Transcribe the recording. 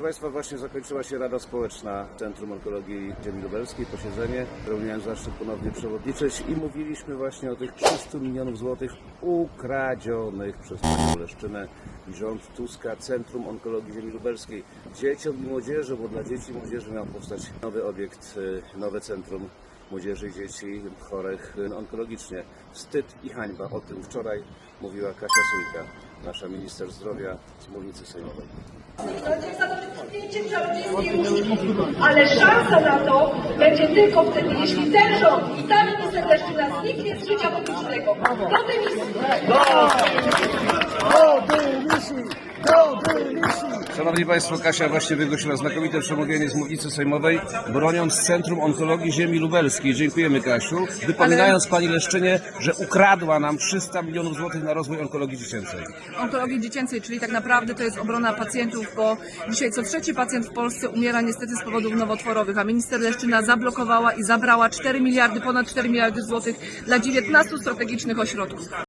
Proszę Państwa, właśnie zakończyła się Rada Społeczna Centrum Onkologii Ziemi Lubelskiej, posiedzenie, które miałem zaszczyt ponownie przewodniczyć i mówiliśmy właśnie o tych 300 milionów złotych ukradzionych przez panią Leszczynę i rząd Tuska Centrum Onkologii Ziemi Lubelskiej. Dzieciom i młodzieży, bo dla dzieci i młodzieży miał powstać nowy obiekt, y, nowe centrum młodzieży i dzieci chorych onkologicznie. Wstyd i hańba. O tym wczoraj mówiła Kasia Sójka, nasza minister zdrowia z mównicy sejmowej. Ale szansa na to będzie tylko wtedy, jeśli ten rząd i ta minister Leszczyna zniknie z życia publicznego. Do dymisji. Szanowni Państwo, Kasia właśnie wygłosiła znakomite przemówienie z mównicy sejmowej, broniąc Centrum Onkologii Ziemi Lubelskiej. Dziękujemy Kasiu, wypominając Pani Leszczynie, że ukradła nam 300 milionów złotych na rozwój onkologii dziecięcej. onkologii dziecięcej, czyli tak naprawdę to jest obrona pacjentów, bo dzisiaj co trzeci pacjent w Polsce umiera niestety z powodów nowotworowych, a minister Leszczyna zablokowała i zabrała 4 miliardy, ponad 4 miliardy złotych dla 19 strategicznych ośrodków.